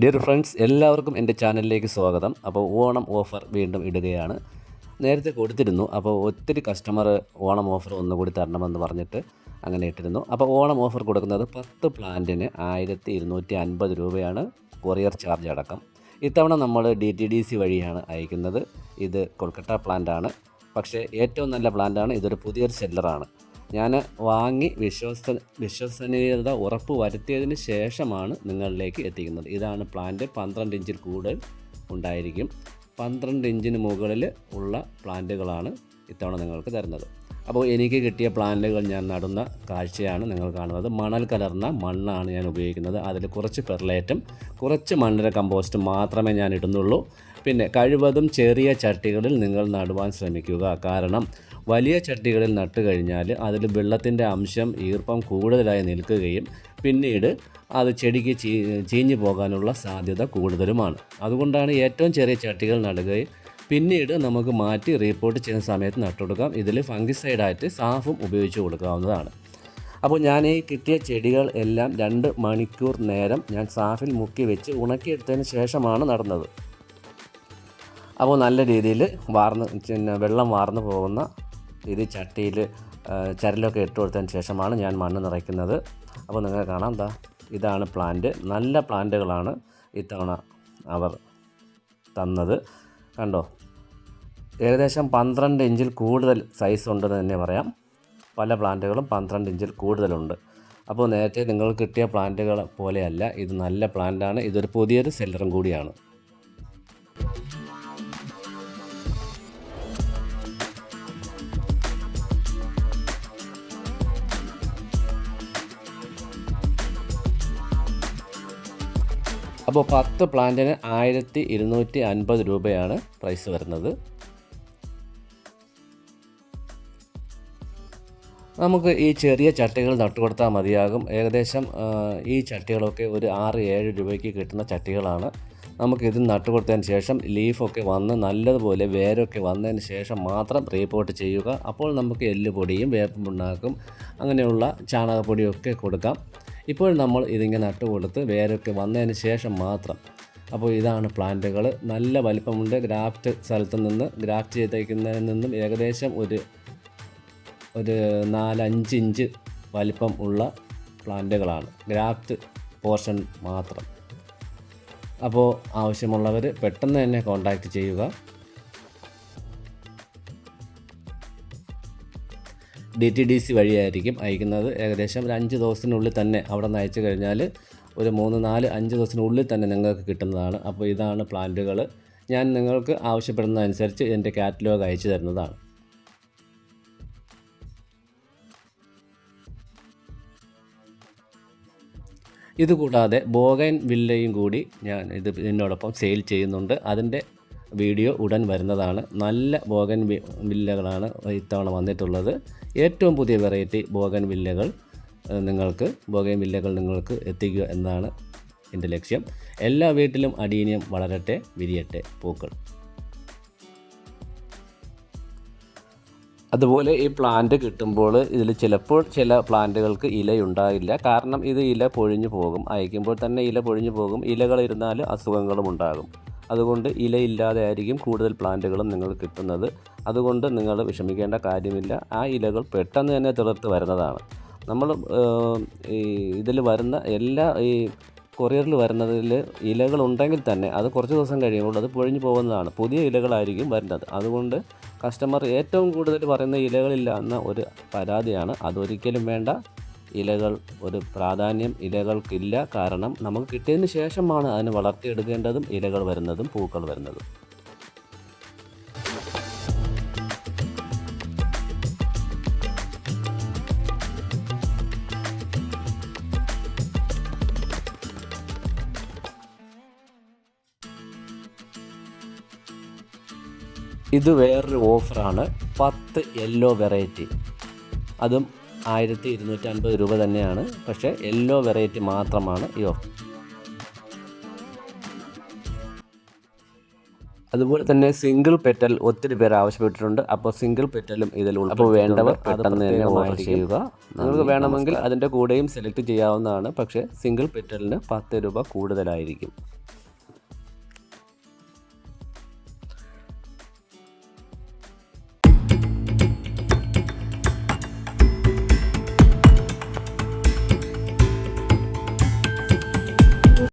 Dear friends എല്ലാവർക്കും എന്റെ ചാനലിലേക്ക് സ്വാഗതം. അപ്പോൾ ഓണം ഓഫർ വീണ്ടും ഇടുകയാണ്. നേരത്തെ കൊടുത്തിരുന്നു. അപ്പോൾ ഒത്തിരി കസ്റ്റമർ ഓണം ഓഫർ ഒന്നുകൂടി തരണമെന്ന് പറഞ്ഞിട്ട് അങ്ങനെ ഇട്ടിരുന്നു. അപ്പോൾ ഓണം ഓഫർ കൊടുക്കുന്നത് പത്ത് പ്ലാന്റിന് ആയിരത്തി ഇരുന്നൂറ്റി അൻപത് രൂപയാണ് കൊറിയർ ചാർജ് അടക്കം. ഇത്തവണ നമ്മൾ ഡി ടി ഡി സി വഴിയാണ് അയക്കുന്നത്. ഇത് കൊൽക്കത്ത പ്ലാന്റാണ് പക്ഷേ ഏറ്റവും നല്ല പ്ലാന്റാണ് ഇതൊരു പുതിയൊരു സെല്ലറാണ് ഞാൻ വാങ്ങി വിശ്വസ വിശ്വസനീയത ഉറപ്പ് വരുത്തിയതിന് ശേഷമാണ് നിങ്ങളിലേക്ക് എത്തിക്കുന്നത്. ഇതാണ് പ്ലാന്റ് പന്ത്രണ്ട് ഇഞ്ചിൽ കൂടുതൽ ഉണ്ടായിരിക്കും. പന്ത്രണ്ട് ഇഞ്ചിന് മുകളിൽ ഉള്ള പ്ലാന്റുകളാണ് ഇത്തവണ നിങ്ങൾക്ക് തരുന്നത്. അപ്പോൾ എനിക്ക് കിട്ടിയ പ്ലാന്റുകൾ ഞാൻ നടുന്ന കാഴ്ചയാണ് നിങ്ങൾ കാണുന്നത്. മണൽ കലർന്ന മണ്ണാണ് ഞാൻ ഉപയോഗിക്കുന്നത്. അതിൽ കുറച്ച് പെർലേറ്റും കുറച്ച് മണ്ണിര കമ്പോസ്റ്റ് മാത്രമേ ഞാൻ ഇടുന്നുള്ളൂ. പിന്നെ കഴിവതും ചെറിയ ചട്ടികളിൽ നിങ്ങൾ നടുവാൻ ശ്രമിക്കുക. കാരണം വലിയ ചട്ടികളിൽ നട്ട് കഴിഞ്ഞാൽ അതിൽ വെള്ളത്തിന്റെ അംശം ഈർപ്പം കൂടുതലായി നിൽക്കുകയും പിന്നീട് അത് ചെടിക്ക് ചീ ചീഞ്ഞു പോകാനുള്ള സാധ്യത കൂടുതലുമാണ്. അതുകൊണ്ടാണ് ഏറ്റവും ചെറിയ ചട്ടികൾ നടുകയും പിന്നീട് നമുക്ക് മാറ്റി റീപ്പോർട്ട് ചെയ്യുന്ന സമയത്ത് നട്ടുകൊടുക്കാം. ഇതിൽ ഫംഗിസൈഡായിട്ട് സാഫും ഉപയോഗിച്ച് കൊടുക്കാവുന്നതാണ്. അപ്പോൾ ഞാൻ ഈ കിട്ടിയ ചെടികൾ എല്ലാം രണ്ട് മണിക്കൂർ നേരം ഞാൻ സാഫിൽ മുക്കി വെച്ച് ഉണക്കിയെടുത്തതിന് ശേഷമാണ് നടന്നത്. അപ്പോൾ നല്ല രീതിയിൽ വാർന്ന് പിന്നെ വെള്ളം വാർന്നു പോകുന്ന ഇത് ചട്ടിയിൽ ചരലൊക്കെ ഇട്ട് കൊടുത്തതിന് ശേഷമാണ് ഞാൻ മണ്ണ് നിറയ്ക്കുന്നത്. അപ്പോൾ നിങ്ങൾ കാണാം എന്താ ഇതാണ് പ്ലാന്റ്. നല്ല പ്ലാന്റുകളാണ് ഇത്തവണ അവർ തന്നത്. കണ്ടോ? ഏകദേശം പന്ത്രണ്ട് ഇഞ്ചിൽ കൂടുതൽ സൈസ് ഉണ്ടെന്ന് തന്നെ പറയാം. പല പ്ലാന്റുകളും പന്ത്രണ്ട് ഇഞ്ചിൽ കൂടുതലുണ്ട്. അപ്പോൾ നേരത്തെ നിങ്ങൾ കിട്ടിയ പ്ലാന്റുകൾ പോലെയല്ല ഇത് നല്ല പ്ലാന്റാണ്. ഇതൊരു പുതിയൊരു സെല്ലറും കൂടിയാണ്. അപ്പോൾ പത്ത് പ്ലാന്റിന് ആയിരത്തി ഇരുന്നൂറ്റി അൻപത് രൂപയാണ് പ്രൈസ് വരുന്നത്. നമുക്ക് ഈ ചെറിയ ചട്ടികൾ നട്ടുകൊടുത്താൽ മതിയാകും. ഏകദേശം ഈ ചട്ടികളൊക്കെ ഒരു ആറ് ഏഴ് രൂപയ്ക്ക് കിട്ടുന്ന ചട്ടികളാണ്. നമുക്കിത് നട്ടുകൊടുത്തതിന് ശേഷം ലീഫൊക്കെ വന്ന് നല്ലതുപോലെ വേരൊക്കെ വന്നതിന് ശേഷം മാത്രം റീപോർട്ട് ചെയ്യുക. അപ്പോൾ നമുക്ക് എല്ലുപൊടിയും വേപ്പുണ്ടാക്കും അങ്ങനെയുള്ള ചാണകപ്പൊടിയൊക്കെ കൊടുക്കാം. ഇപ്പോൾ നമ്മൾ ഇതിങ്ങനെ നട്ടുകൊടുത്ത് വേരൊക്കെ വന്നതിന് ശേഷം മാത്രം. അപ്പോൾ ഇതാണ് പ്ലാന്റുകൾ. നല്ല വലിപ്പമുണ്ട്. ഗ്രാഫ്റ്റ് സ്ഥലത്ത് നിന്ന് ഗ്രാഫ്റ്റ് ചെയ്തേക്കുന്നതിൽ നിന്നും ഏകദേശം ഒരു ഒരു നാലഞ്ച് ഇഞ്ച് വലിപ്പം ഉള്ള പ്ലാന്റുകളാണ്. ഗ്രാഫ്റ്റ് പോർഷൻ മാത്രം. അപ്പോൾ ആവശ്യമുള്ളവർ പെട്ടെന്ന് തന്നെ കോൺടാക്റ്റ് ചെയ്യുക. ഡി ടി ഡി സി വഴിയായിരിക്കും അയക്കുന്നത്. ഏകദേശം ഒരു അഞ്ച് ദിവസത്തിനുള്ളിൽ തന്നെ അവിടെ നിന്ന് അയച്ചു കഴിഞ്ഞാൽ ഒരു മൂന്ന് നാല് അഞ്ച് ദിവസത്തിനുള്ളിൽ തന്നെ നിങ്ങൾക്ക് കിട്ടുന്നതാണ്. അപ്പോൾ ഇതാണ് പ്ലാന്റുകൾ. ഞാൻ നിങ്ങൾക്ക് ആവശ്യപ്പെടുന്നതനുസരിച്ച് എന്റെ കാറ്റലോഗ് അയച്ചു തരുന്നതാണ്. ഇതുകൂടാതെ ബോഗൈൻ വില്ലയും കൂടി ഞാൻ ഇത് ഇതിനോടൊപ്പം സെയിൽ ചെയ്യുന്നുണ്ട്. അതിന്റെ വീഡിയോ ഉടൻ വരുന്നതാണ്. നല്ല ബോഗൻ വില്ലകളാണ് ഇത്തവണ വന്നിട്ടുള്ളത്. ഏറ്റവും പുതിയ വെറൈറ്റി ബോഗൻ വില്ലകൾ നിങ്ങൾക്ക് ബോഗൻ വില്ലകൾ നിങ്ങൾക്ക് എത്തിക്കുക എന്നാണ് എന്റെ ലക്ഷ്യം. എല്ലാ വീട്ടിലും അടീനിയം വളരട്ടെ വിരിയട്ടെ പൂക്കൾ. അതുപോലെ ഈ പ്ലാന്റ് കിട്ടുമ്പോൾ ഇതിൽ ചിലപ്പോൾ ചില പ്ലാന്റുകൾക്ക് ഇലയുണ്ടാകില്ല കാരണം ഇത് ഇല പൊഴിഞ്ഞു പോകും. അയക്കുമ്പോൾ തന്നെ ഇല പൊഴിഞ്ഞു പോകും. ഇലകളിരുന്നാൽ അസുഖങ്ങളും ഉണ്ടാകും. അതുകൊണ്ട് ഇലയില്ലാതെ ആയിരിക്കും കൂടുതൽ പ്ലാന്റുകളും നിങ്ങൾ കിട്ടുന്നത്. അതുകൊണ്ട് നിങ്ങൾ വിഷമിക്കേണ്ട കാര്യമില്ല. ആ ഇലകൾ പെട്ടെന്ന് തന്നെ തിളർത്ത് വരുന്നതാണ്. നമ്മൾ ഈ ഇതിൽ വരുന്ന എല്ലാ ഈ കൊറിയറിൽ വരുന്നതിൽ ഇലകളുണ്ടെങ്കിൽ തന്നെ അത് കുറച്ച് ദിവസം കഴിയുമ്പോൾ അത് പൊഴിഞ്ഞു പോകുന്നതാണ്. പുതിയ ഇലകളായിരിക്കും വരുന്നത്. അതുകൊണ്ട് കസ്റ്റമർ ഏറ്റവും കൂടുതൽ പറയുന്ന ഇലകളില്ല എന്ന ഒരു പരാതിയാണ്. അതൊരിക്കലും വേണ്ട. ഇലകൾ ഒരു പ്രാധാന്യം ഇലകൾക്കില്ല. കാരണം നമുക്ക് കിട്ടിയതിന് ശേഷമാണ് അതിന് വളർത്തിയെടുക്കേണ്ടതും ഇലകൾ വരുന്നതും പൂക്കൾ വരുന്നതും. ഇത് വേറൊരു ഓഫറാണ്. പത്ത് യെല്ലോ വെറൈറ്റി. അതും ആയിരത്തി ഇരുന്നൂറ്റി അൻപത് രൂപ തന്നെയാണ്. പക്ഷേ യെല്ലോ വെറൈറ്റി മാത്രമാണ് ഈ ഓഫർ. അതുപോലെ തന്നെ സിംഗിൾ പെറ്റൽ ഒത്തിരി പേർ ആവശ്യപ്പെട്ടിട്ടുണ്ട്. അപ്പോൾ സിംഗിൾ പെറ്റലും ഇതിൽ അപ്പോൾ വേണ്ടവർ പെട്ടെന്ന് തന്നെ ഓർഡർ ചെയ്യുക. നിങ്ങൾക്ക് വേണമെങ്കിൽ അതിന്റെ കൂടെയും സെലക്ട് ചെയ്യാവുന്നതാണ്. പക്ഷേ സിംഗിൾ പെറ്റലിന് പത്ത് രൂപ കൂടുതലായിരിക്കും.